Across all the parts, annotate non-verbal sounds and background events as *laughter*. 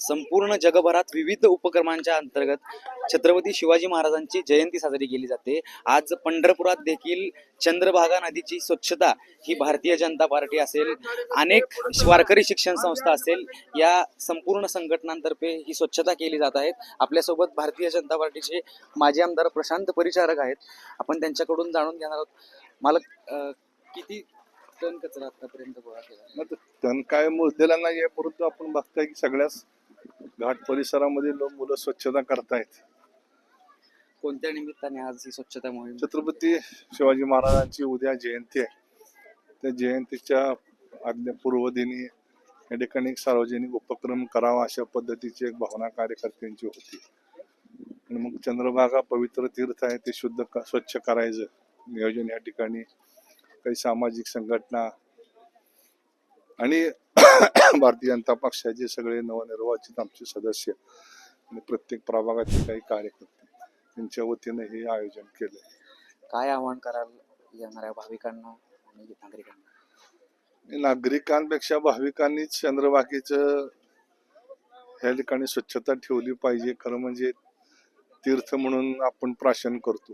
संपूर्ण जगभरात विविध उपक्रमांच्या अंतर्गत छत्रपती शिवाजी महाराजांची जयंती साजरी केली जाते. आज पंढरपुरात देखील चंद्रभागा नदीची स्वच्छता ही भारतीय जनता पार्टी असेल अनेक वारकरी शिक्षण संस्था असेल या संपूर्ण संघटनांतर्फे ही स्वच्छता केली जात आहेत आपल्यासोबत भारतीय जनता पार्टीचे माजी आमदार प्रशांत परिचारक आहेत. आपण त्यांच्याकडून जाणून घेणार आहोत. मला किती टन कचरा आतापर्यंत गोळा केला? मग तण काय मोजलेला नाही परंतु आपण बघताय की सगळ्याच घाट परिसरामध्ये लोक मुलं स्वच्छता करतायत. कोणत्या निमित्ताने आज ही स्वच्छता मोहीम? छत्रपती शिवाजी महाराजांची उद्या जयंती आहे. त्या जयंतीच्या आदल्या पूर्वदिनी या ठिकाणी सार्वजनिक उपक्रम करावा अशा पद्धतीची एक भावना कार्यकर्त्यांची होती. आणि मग चंद्रभागा पवित्र तीर्थ आहे ते शुद्ध क- स्वच्छ करायचं. नियोजन या ठिकाणी. काही सामाजिक संघटना आणि *coughs* भारतीय जनता पक्षाचे सगळे नवनिर्वाचित आमचे सदस्य आणि प्रत्येक प्रभागातील काही कार्यकर्ते त्यांच्या वतीनं हे आयोजन केलंय. काय आवाहन कराल येणाऱ्या भाविकांना आणि नागरिकांना? नागरिकांपेक्षा भाविकांनीच चंद्रबागेचं ह्या ठिकाणी स्वच्छता ठेवली पाहिजे. खरं म्हणजे तीर्थ म्हणून आपण प्राशन करतो.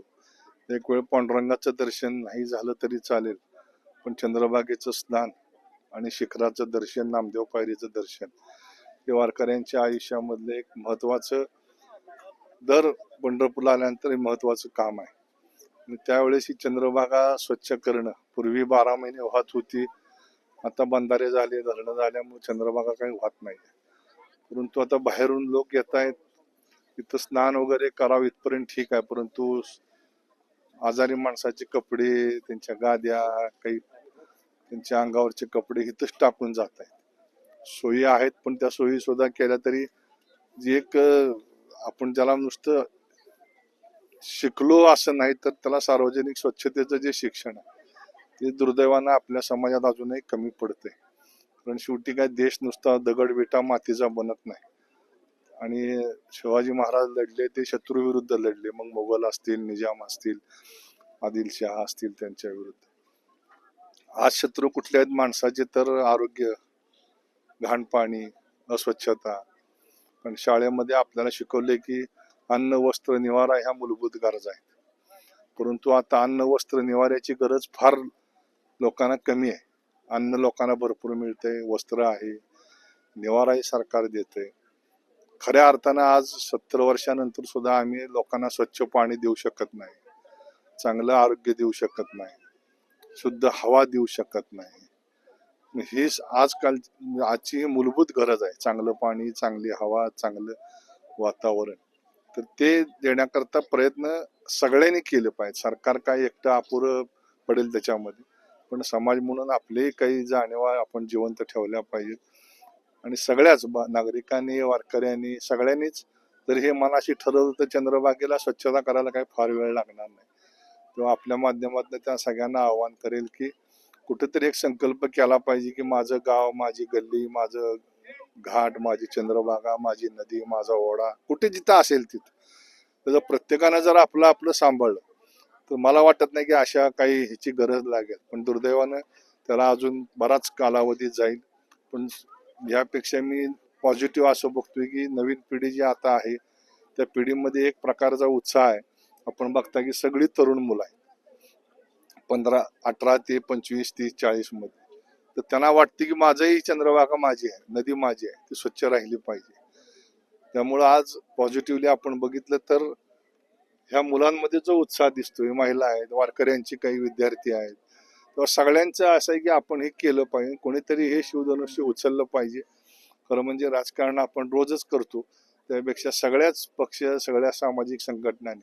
एक वेळ पांडुरंगाचं दर्शन नाही झालं तरी चालेल. पण चंद्रभागेचं स्नान आणि शिखराचं दर्शन नामदेव पायरीचं दर्शन हे वारकऱ्यांच्या आयुष्यामधलं एक महत्वाचं दर पंढरपूरला आल्यानंतर हे महत्वाचं काम आहे. आणि त्यावेळेस ही चंद्रभागा स्वच्छ करणं पूर्वी बारा महिने वाहत होती आता बंधारे झाले धरणं झाल्यामुळे चंद्रभागा काही वाहत नाही. परंतु आता बाहेरून लोक येत आहेत तिथं स्नान वगैरे करावं इथपर्यंत ठीक आहे परंतु आजारी माणसाचे कपडे त्यांच्या गाद्या काही त्यांच्या अंगावरचे कपडे इथंच टाकून जात आहेत. सोयी आहेत पण त्या सोयी सुद्धा केल्या तरी जी एक आपण ज्याला नुसतं शिकलो असं नाही तर त्याला सार्वजनिक स्वच्छतेचं जे शिक्षण आहे ते दुर्दैवानं आपल्या समाजात अजूनही कमी पडते कारण शेवटी काय देश नुसता दगड विटा मातीचा बनत नाही. आणि शिवाजी महाराज लढले ते शत्रूविरुद्ध लढले. मग मोगल असतील निजाम असतील आदिलशाह असतील त्यांच्या विरुद्ध. आज शत्रू कुठले आहेत माणसाचे तर आरोग्य घाण पाणी अस्वच्छता. पण शाळेमध्ये आपल्याला शिकवले की अन्न वस्त्र निवारा ह्या मूलभूत गरज आहेत. परंतु आता अन्न वस्त्र निवाऱ्याची गरज फार लोकांना कमी आहे. अन्न लोकांना भरपूर मिळते वस्त्र आहे निवाराही सरकार देते. खऱ्या अर्थानं आज सत्तर वर्षानंतर सुद्धा आम्ही लोकांना स्वच्छ पाणी देऊ शकत नाही. चांगलं आरोग्य देऊ शकत नाही. शुद्ध हवा देऊ शकत नाही. हीच आजकाल आजची मूलभूत गरज आहे. चांगलं पाणी चांगली हवा चांगलं वातावरण. तर ते देण्याकरता प्रयत्न सगळ्यांनी केले पाहिजे सरकार काय एकटं अपुरं पडेल त्याच्यामध्ये. पण समाज म्हणून आपलेही काही जाणीवा आपण जिवंत ठेवल्या पाहिजेत. आणि सगळ्याच बा- नागरिकांनी वारकऱ्यांनी सगळ्यांनीच जर हे मनाशी ठरवलं तर चंद्रबागेला स्वच्छता करायला काही फार वेळ लागणार नाही. किंवा आपल्या माध्यमातून त्या सगळ्यांना आवाहन करेल की कुठेतरी एक संकल्प केला पाहिजे की माझं गाव माझी गल्ली माझं घाट माझी चंद्रभागा माझी नदी माझा ओढा कुठे जिथं असेल तिथं. त्याचं प्रत्येकानं जर आपलं आपलं सांभाळलं तर मला वाटत नाही की अशा काही ह्याची गरज लागेल. पण दुर्दैवानं त्याला अजून बराच कालावधी जाईल. पण यापेक्षा मी पॉझिटिव्ह असं बघतोय की नवीन पिढी जी आता आहे त्या पिढीमध्ये एक प्रकारचा उत्साह आहे. आपण बघता की सगळी तरुण मुलं आहेत. पंधरा अठरा ते पंचवीस तीस चाळीसमध्ये. तर त्यांना वाटते की माझंही चंद्रभागा माझी आहे नदी माझी आहे ती स्वच्छ राहिली पाहिजे. त्यामुळं आज पॉझिटिव्हली आपण बघितलं तर ह्या मुलांमध्ये जो उत्साह दिसतोय महिला आहेत वारकऱ्यांची काही विद्यार्थी आहेत तेव्हा सगळ्यांचं असं आहे की आपण हे केलं पाहिजे कोणीतरी हे शिवधनुष्य उचललं पाहिजे. खरं म्हणजे राजकारण आपण रोजच करतो त्यापेक्षा सगळ्याच पक्ष सगळ्या सामाजिक संघटनांनी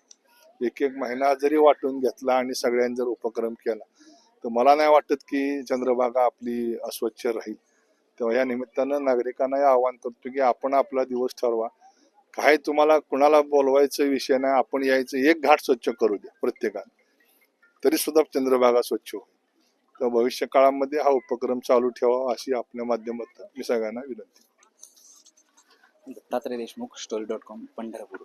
एक एक महिना जरी वाटून घेतला आणि सगळ्यांनी जर उपक्रम केला तर मला नाही वाटत की चंद्रभागा आपली अस्वच्छ राहील. तेव्हा या निमित्तानं नागरिकांना हे आवाहन करतो की आपण आपला दिवस ठरवा. काय तुम्हाला कुणाला बोलवायचं विषय नाही आपण यायचं एक घाट स्वच्छ करू द्या प्रत्येकाने. तरी सुद्धा चंद्रभागा स्वच्छ होईल. तर भविष्य काळामध्ये हा उपक्रम चालू ठेवा अशी आपल्या माध्यमात मी सगळ्यांना विनंती Dattatray Deshmukh story dot com Pandharpur.